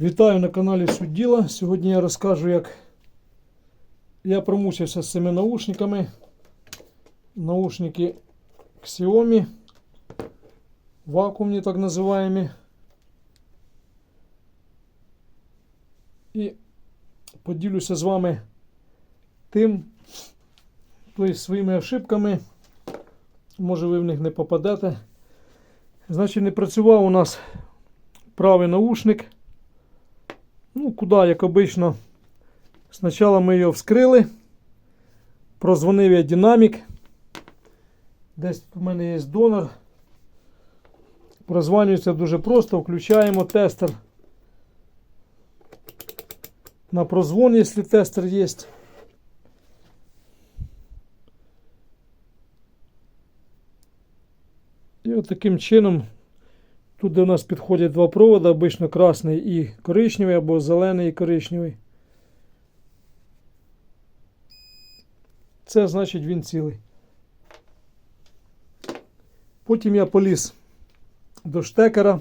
Вітаю на каналі Суть Діла. Сьогодні я розкажу, як я промучився з цими наушниками. Наушники Xiaomi, вакуумні так називаємо. І поділюся з вами тим, тобто своїми ошибками. Може ви в них не попадете. Значить, не працював у нас правий наушник. Ну, куди, як обично. Спочатку ми його вскрили. Прозвонив я динамік. Десь у мене є донор. Прозванюється дуже просто. Включаємо тестер. На прозвон, якщо тестер є. І от таким чином Тут, у нас підходять два провода, обично красний і коричневий, або зелений і коричневий. Це значить він цілий. Потім я поліз до штекера.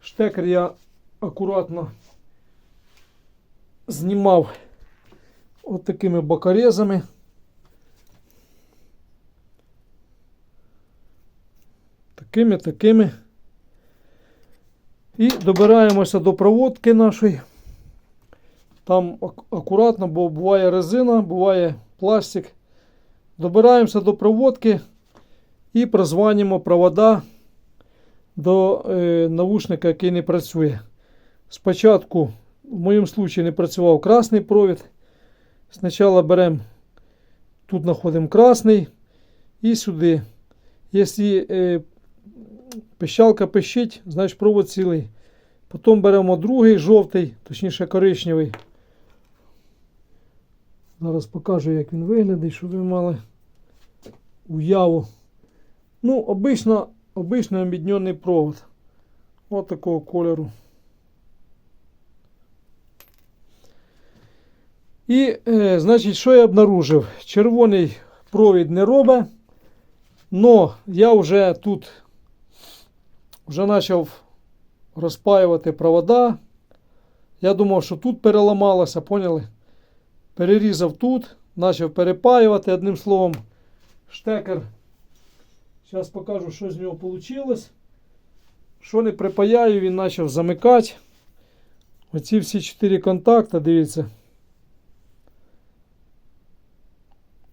Штекер я акуратно знімав от такими бокорезами. Такими, такими. І добираємося до проводки нашої. Там акуратно, бо буває резина, буває пластик. Добираємося до проводки і прозванюємо провода до е, навушника, який не працює. Спочатку, в моєму випадку, не працював красний провід. Спочатку беремо, тут знаходимо красний і сюди. Якщо е, пищалка пищить, значить провод цілий. Потім беремо другий жовтий, точніше коричневий. Зараз покажу, як він виглядає, щоб ви мали уяву. Ну, обично, обично обіднений провод. От такого кольору. І, е, значить, що я обнаружив? Червоний провід не робить. Но я вже тут вже почав розпаювати провода. Я думав, що тут переламалося, поняли? Перерізав тут, почав перепаювати. Одним словом, штекер. Зараз покажу, що з нього вийшло. Що не припаяю, він почав замикати. Оці всі чотири контакти, дивіться.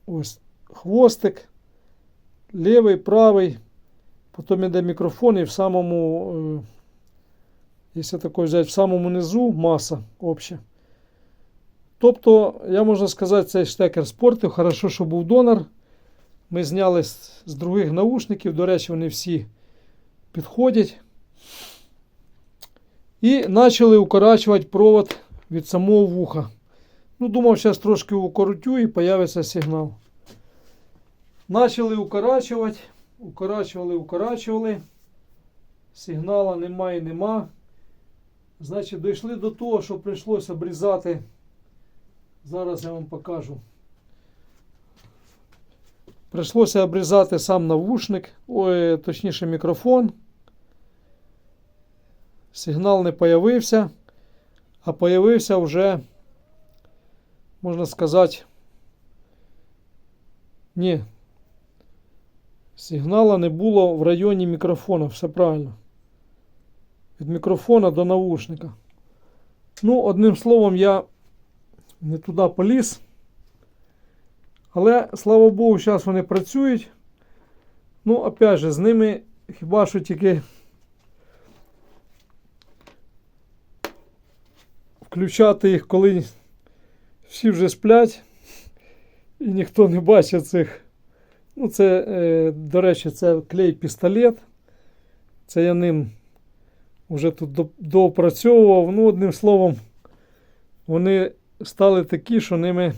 Ось хвостик лівий, правий, потім йде мікрофон і в самому, е, якщо такой взяти, в самому низу маса обща. Тобто, я можна сказати, цей штекер спортив. Хорошо, що був донор. Ми зняли з, з других наушників, до речі, вони всі підходять. І почали укорачувати провод від самого вуха. Ну, думав, зараз трошки укоротю і появиться сигнал. Начали укорачувати, укорачували, укорачували. Сигнала немає, нема. Значить, дійшли до того, що прийшлося обрізати. Зараз я вам покажу. Прийшлося обрізати сам навушник, ой, точніше мікрофон. Сигнал не появився, а появився вже, можна сказати, ні, Сигнала не було в районі мікрофона, все правильно. Від мікрофона до навушника. Ну, одним словом, я не туди поліз. Але, слава Богу, зараз вони працюють. Ну, опять же, з ними хіба що тільки включати їх, коли всі вже сплять і ніхто не бачить цих. Ну, це, е, до речі, це клей-пістолет. Це я ним вже тут до- доопрацьовував. Ну, одним словом, вони стали такі, що ними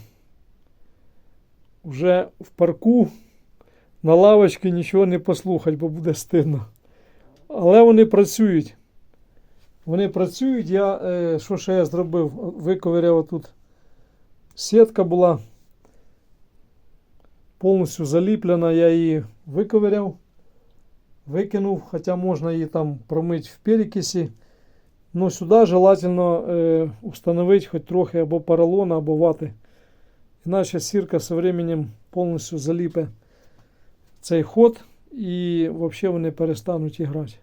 вже в парку на лавочці нічого не послухать, бо буде стидно. Але вони працюють. Вони працюють. Я, е, що ще я зробив? Виковиряв тут сітка була повністю заліплена, я її виковиряв. викинув, хоча можна її там промити в перекисі. Ну, сюди желательно е, установити хоч трохи або поролона, або вати. Іначе сірка з временем повністю заліпе цей ход і взагалі вони перестануть грати.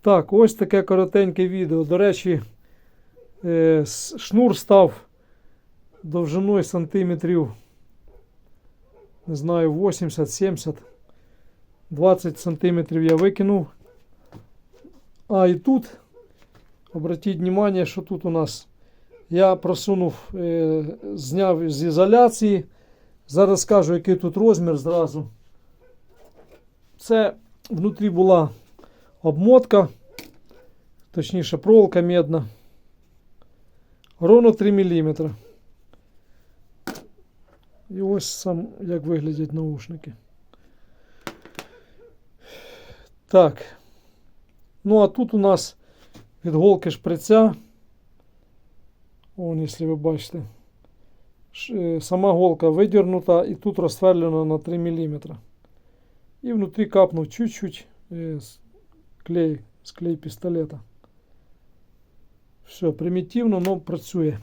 Так, ось таке коротеньке відео. До речі, е, шнур став довжиною сантиметрів, не знаю, 80-70. 20 сантиметрів я викинув. А і тут, обратіть увагу, що тут у нас я просунув, зняв з ізоляції. Зараз скажу, який тут розмір зразу. Це внутрі була обмотка, точніше проволока медна. Ровно 3 мм. І ось сам як виглядять наушники. Так. Ну, а тут у нас від голки шприця. Вон, якщо ви бачите. Е, Сама голка видірнута і тут розсверлена на 3 мм. І внутрі капнув чуть-чуть е, клей, з клей пістолета. Все, примітивно, але працює.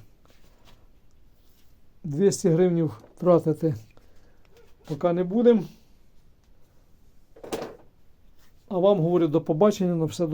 200 гривнів тратити поки не будемо. А вам говорю до побачення на все добре.